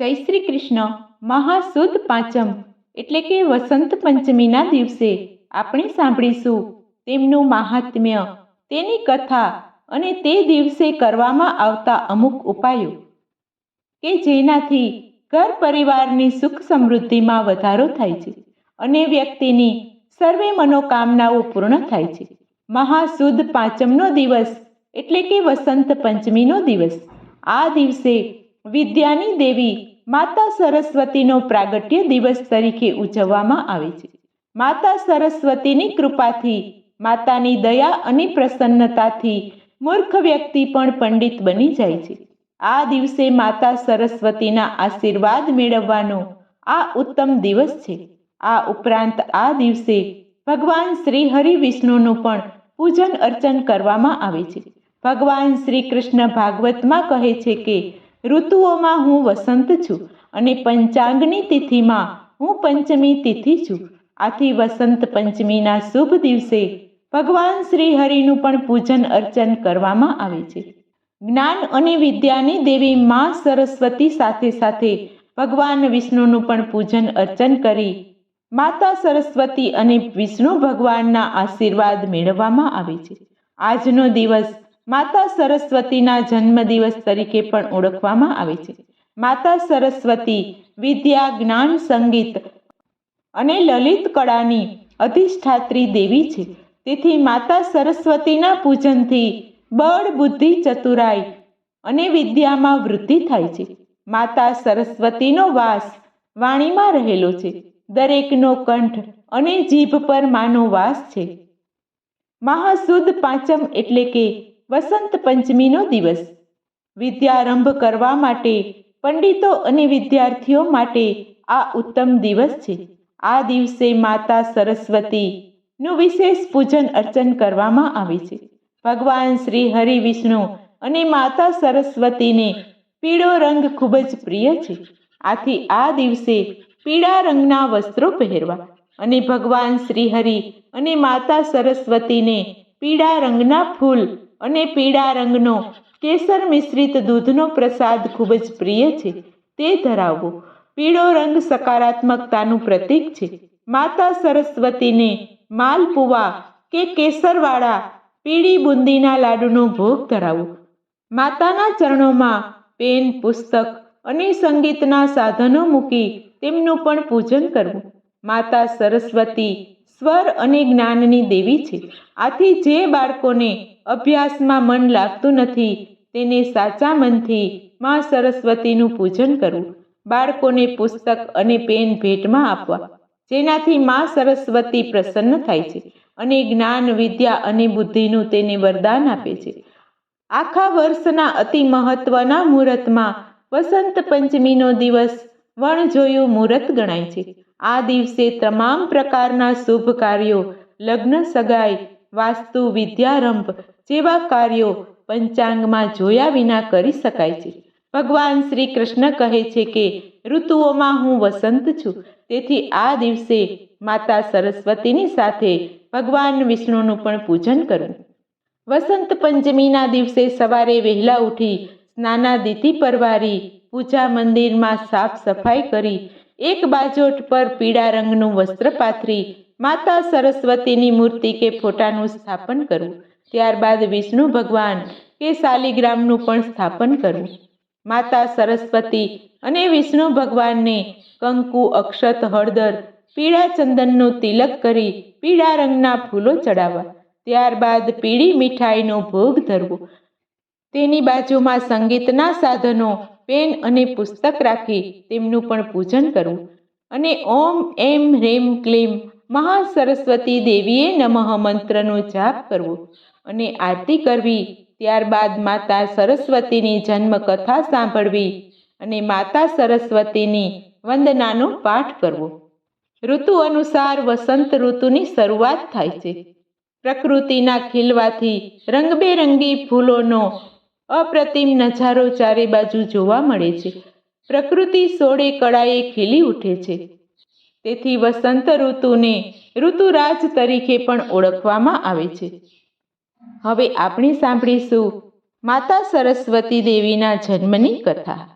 જય શ્રી કૃષ્ણ. મહાસુદ પાંચમ. એટલે કે વસંત પંચમીના દિવસે આપણે સાંભળીશું તેમનું મહાત્મ્ય. તેની કથા અને તે દિવસે કરવામાં આવતા અમુક ઉપાયો કે જેનાથી ઘર પરિવારની સુખ સમૃદ્ધિમાં વધારો થાય છે અને વ્યક્તિની સર્વે મનોકામનાઓ પૂર્ણ થાય છે. મહાસુદ પાંચમનો દિવસ એટલે કે વસંત પંચમીનો દિવસ. આ દિવસે વિદ્યાની દેવી માતા સરસ્વતીનો પ્રાગટ્ય દિવસ તરીકે ઉજવવામાં આવે છે. માતા સરસ્વતીની કૃપાથી, માતાની દયા અને પ્રસન્નતાથી મૂર્ખ વ્યક્તિ પણ પંડિત બની જાય છે. આ દિવસે માતા સરસ્વતીના આશીર્વાદ મેળવવાનો આ ઉત્તમ દિવસ છે. આ ઉપરાંત આ દિવસે ભગવાન શ્રી હરિ વિષ્ણુનું પણ પૂજન અર્ચન કરવામાં આવે છે. ભગવાન શ્રી કૃષ્ણ ભાગવતમાં કહે છે કે ઋતુઓમાં હું વસંત છું અને પંચાંગની તિથિમાં હું પંચમી તિથિ છું. આથી વસંત પંચમીના શુભ દિવસે ભગવાન શ્રી હરિનું પણ પૂજન અર્ચન કરવામાં આવે છે. જ્ઞાન અને વિદ્યાની દેવી મા સરસ્વતી સાથે સાથે ભગવાન વિષ્ણુનું પણ પૂજન અર્ચન કરી માતા સરસ્વતી અને વિષ્ણુ ભગવાનના આશીર્વાદ મેળવવામાં આવે છે. આજનો દિવસ માતા સરસ્વતીના જન્મદિવસ તરીકે પણ ઓળખવામાં આવે છે. માતા સરસ્વતી વિદ્યા, જ્ઞાન, સંગીત અને લલિત કળાની અધિષ્ઠાત્રી દેવી છે. તેથી માતા સરસ્વતીના પૂજનથી બળ, બુદ્ધિ ચતુરાઈ અને વિદ્યામાં વૃદ્ધિ થાય છે. માતા સરસ્વતીનો વાસ વાણીમાં રહેલો છે. દરેકનો કંઠ અને જીભ પર માનો વાસ છે. મહાસુદ પાંચમ એટલે કે વસંત પંચમીનો દિવસ. વિદ્યારંભ કરવા માટે, પંડિતો અને વિદ્યાર્થીઓ માટે આ ઉત્તમ દિવસ છે. આ દિવસે માતા સરસ્વતીનું વિશેષ પૂજન અર્ચન કરવામાં આવે છે. ભગવાન શ્રી હરિ વિષ્ણુ અને માતા સરસ્વતીને પીળો રંગ ખૂબ જ પ્રિય છે. આથી આ દિવસે પીળા રંગના વસ્ત્રો પહેરવા અને ભગવાન શ્રી હરિ અને માતા સરસ્વતીને પીળા રંગના ફૂલ અને પીળા રંગનો કેસર મિશ્રિત દૂધનો પ્રસાદ ખૂબ જ પ્રિય છે. તે ધરાવવો પીળો રંગ સકારાત્મકતાનું પ્રતીક છે. માતા સરસ્વતીને માલપુવા કે કેસરવાળા પીળી બુંદીના લાડુનો ભોગ ધરાવવો માતાના ચરણોમાં પેન, પુસ્તક અને સંગીતના સાધનો મૂકી તેમનું પણ પૂજન કરવું. માતા સરસ્વતી સ્વર અને જ્ઞાનની દેવી છે. આથી જે બાળકોને અભ્યાસમાં મન લાગતું નથી, તેને સાચા મનથી મા સરસ્વતીનું પૂજન કરવું. બાળકોને પુસ્તક અને પેન ભેટમાં આપવા. જેનાથી મા સરસ્વતી પ્રસન્ન થાય છે અને જ્ઞાન, વિદ્યા અને બુદ્ધિનું તેને વરદાન આપે છે. આખા વર્ષના અતિ મહત્વના મુહૂર્તમાં વસંત પંચમીનો દિવસ વણજોયું મુહૂર્ત ગણાય છે. આ દિવસે તમામ પ્રકારના શુભ કાર્યો, લગ્ન સગાઈ, વાસ્તુ, વિદ્યારંભ જેવા કાર્યો પંચાંગમાં જોયા વિના કરી શકાય છે. ભગવાન શ્રી કૃષ્ણ કહે છે કે, ઋતુઓમાં હું વસંત છું. તેથી આ દિવસે માતા સરસ્વતીની સાથે ભગવાન વિષ્ણુનું પણ પૂજન કરવું વસંત પંચમીના દિવસે સવારે વહેલા ઉઠી સ્નાનાદિતિ પરવારી પૂજા મંદિરમાં સાફ સફાઈ કરી, એક બાજોટ પર પીળા રંગનું વસ્ત્ર પાથરી, માતા સરસ્વતીની મૂર્તિ કે ફોટાનું સ્થાપન કરવું. ત્યારબાદ વિષ્ણુ ભગવાન કે શાલિગ્રામનું પણ સ્થાપન કરવું. માતા સરસ્વતી અને વિષ્ણુ ભગવાનને કંકુ, અક્ષત, હળદર, પીળા ચંદનનું તિલક કરી પીળા રંગના ફૂલો ચડાવવા. ત્યારબાદ પીળી મીઠાઈનો ભોગ ધરવો. તેની બાજુમાં સંગીતના સાધનો પેન અને પુસ્તક રાખી તેમનું પણ પૂજન કરવું અને ઓમ એમ રેમ ક્લીમ મહાસરસ્વતી દેવીએ નમઃ મંત્રનો જાપ કરવો. અને આરતી કરવી, ત્યારબાદ માતા સરસ્વતીની જન્મકથા સાંભળવી અને માતા સરસ્વતીની વંદનાનો પાઠ કરવો. ઋતુ અનુસાર વસંત ઋતુની શરૂઆત થાય છે. પ્રકૃતિના ખીલવાથી રંગબેરંગી ફૂલોનો અપ્રતિમ નજારો ચારે બાજુ જોવા મળે છે. પ્રકૃતિ સોળે કળાએ ખીલી ઉઠે છે. તેથી વસંત ઋતુને ઋતુરાજ તરીકે પણ ઓળખવામાં આવે છે. હવે આપણે સાંભળીશું માતા સરસ્વતી દેવીના જન્મની કથા.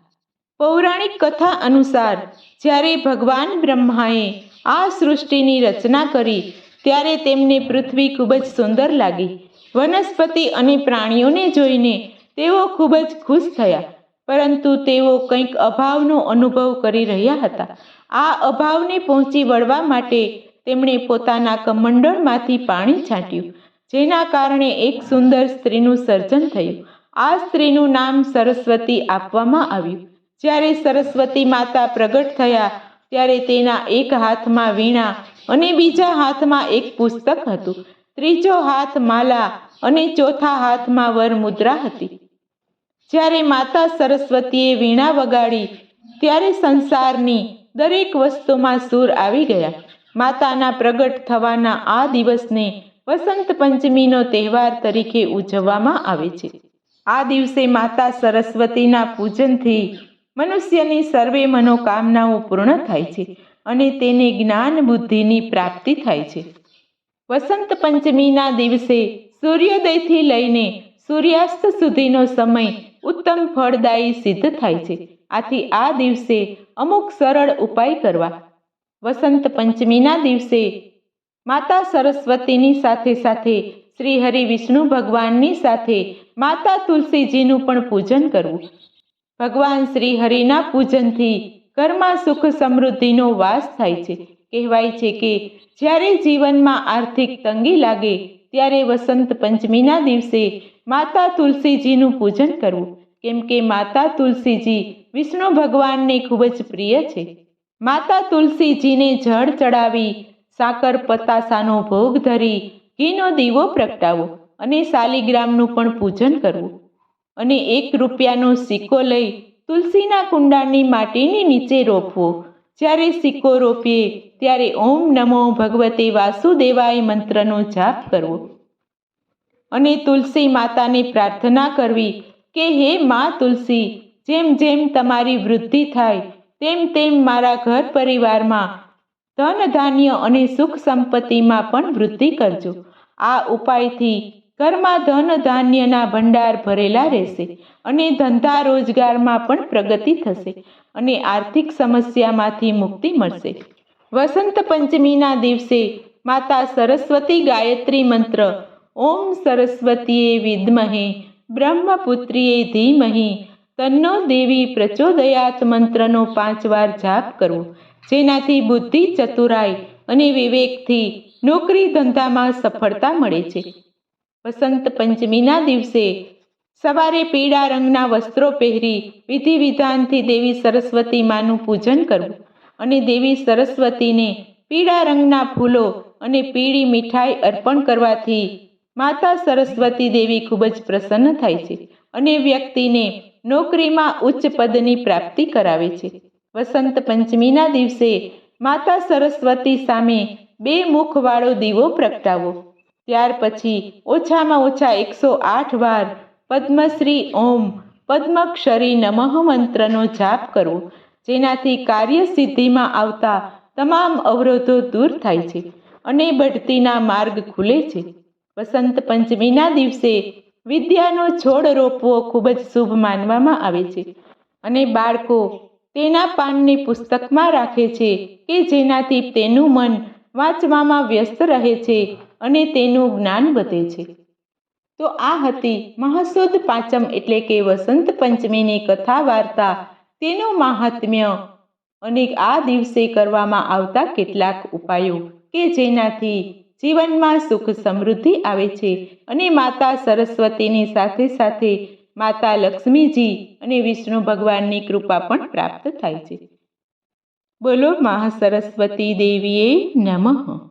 પૌરાણિક કથા અનુસાર જ્યારે ભગવાન બ્રહ્માએ આ સૃષ્ટિની રચના કરી, ત્યારે તેમને પૃથ્વી ખૂબ જ સુંદર લાગી. વનસ્પતિ અને પ્રાણીઓને જોઈને તેઓ ખૂબ જ ખુશ થયા, પરંતુ તેઓ કંઈક અભાવનો અનુભવ કરી રહ્યા હતા. આ અભાવને પહોંચી વળવા માટે તેમણે પોતાના કમંડળમાંથી પાણી છાંટ્યું, જેના કારણે એક સુંદર સ્ત્રીનું સર્જન થયું. આ સ્ત્રીનું નામ સરસ્વતી આપવામાં આવ્યું. જ્યારે સરસ્વતી માતા પ્રગટ થયા, ત્યારે તેના એક હાથમાં વીણા અને બીજા હાથમાં એક પુસ્તક હતું. ત્રીજો હાથ માલા અને ચોથા હાથમાં વર મુદ્રા હતી. જ્યારે માતા સરસ્વતીએ વીણા વગાડી, ત્યારે સંસારની દરેક વસ્તુમાં સૂર આવી ગયા. માતાના પ્રગટ થવાના આ દિવસને વસંત પંચમીનો તહેવાર તરીકે ઉજવવામાં આવે છે. આ દિવસે માતા સરસ્વતીના પૂજનથી મનુષ્યની સર્વે મનોકામનાઓ પૂર્ણ થાય છે અને તેને જ્ઞાન બુદ્ધિની પ્રાપ્તિ થાય છે. વસંત પંચમીના દિવસે સૂર્યોદયથી લઈને સૂર્યાસ્ત સુધીનો સમય ઉત્તમ ફળદાયી સિદ્ધ થાય છે. આથી આ દિવસે અમુક સરળ ઉપાય કરવા. વસંત પંચમીના દિવસે માતા સરસ્વતીની સાથે સાથે શ્રી હરિ વિષ્ણુ ભગવાનની સાથે માતા તુલસીજીનું પણ પૂજન કરવું. ભગવાન શ્રી હરિના પૂજનથી ઘરમાં સુખ સમૃદ્ધિનો વાસ થાય છે. કહેવાય છે કે જ્યારે જીવનમાં આર્થિક તંગી લાગે, ત્યારે વસંત પંચમીના દિવસે માતા તુલસીજીનું પૂજન કરવું. કેમ કે માતા તુલસીજી વિષ્ણુ ભગવાનને ખૂબ જ પ્રિય છે. માતા તુલસીજીને જળ ચડાવી, સાકર પતાસાનો ભોગ ધરી, ઘીનો દીવો પ્રગટાવો અને શાલિગ્રામનું પણ પૂજન કરવું. અને એક રૂપિયાનો સિક્કો લઈ તુલસીના કુંડાની માટીની નીચે રોપવો. જ્યારે સિક્કો રોપીએ, ત્યારે ઓમ નમો ભગવતે વાસુદેવાય મંત્રનો જાપ કરવો. અને તુલસી માતાને પ્રાર્થના કરવી કે હે મા તુલસી, જેમ જેમ તમારી વૃદ્ધિ થાય, તેમ તેમ મારા ઘર પરિવારમાં ધન, ધાન્ય અને સુખ સંપત્તિમાં પણ વૃદ્ધિ કરજો. આ ઉપાયથી ઘરમાં ધન, ધાન્યના ભંડાર ભરેલા રહેશે અને ધંધા રોજગારમાં પણ પ્રગતિ થશે અને આર્થિક સમસ્યામાંથી મુક્તિ મળશે. વસંત પંચમીના દિવસે માતા સરસ્વતી ગાયત્રી મંત્ર ઓમ સરસ્વતીએ વિદ્મહે, બ્રહ્મપુત્રીએ ધીમહી. તન્નો દેવી પ્રચોદયાત મંત્રનો પાંચ વાર જાપ કરવો, જેનાથી બુદ્ધિ ચતુરાઈ અને વિવેકથી નોકરી ધંધામાં સફળતા મળે છે. વસંત પંચમીના દિવસે સવારે પીળા રંગના વસ્ત્રો પહેરી વિધિ વિધાનથી દેવી સરસ્વતી માનું પૂજન કરવું અને દેવી સરસ્વતીને પીળા રંગના ફૂલો અને પીળી મીઠાઈ અર્પણ કરવાથી માતા સરસ્વતી દેવી ખૂબ જ પ્રસન્ન થાય છે અને વ્યક્તિને નોકરીમાં ઉચ્ચ પદની પ્રાપ્તિ કરાવે છે. વસંત પંચમીના દિવસે માતા સરસ્વતી સામે બે મુખવાળો દીવો પ્રગટાવો. ત્યાર પછી ઓછામાં ઓછા એકસો આઠ વાર પદ્મશ્રી ઓમ પદ્મક્ષરી નમઃ મંત્રનો જાપ કરવો, જેનાથી કાર્યસિદ્ધિમાં આવતા તમામ અવરોધો દૂર થાય છે અને બઢતીના માર્ગ ખુલે છે. વસંત પંચમીના દિવસે વિદ્યાનો છોડ રોપવો ખૂબ જ શુભ માનવામાં આવે છે. અને બાળકો તેના પાનને પુસ્તકમાં રાખે છે કે જેનાથી તેનું મન વાંચવામાં વ્યસ્ત રહે છે અને તેનું જ્ઞાન વધે છે. તો આ હતી મહાસુદ પાંચમ એટલે કે વસંત પંચમીની કથા વાર્તા. તેનું મહાત્મ્ય અને આ દિવસે કરવામાં આવતા કેટલાક ઉપાયો કે જેનાથી જીવનમાં સુખ સમૃદ્ધિ આવે છે અને માતા સરસ્વતીની સાથે સાથે માતા લક્ષ્મીજી અને વિષ્ણુ ભગવાનની કૃપા પણ પ્રાપ્ત થાય છે. બોલો મહા સરસ્વતી દેવીએ નમઃ.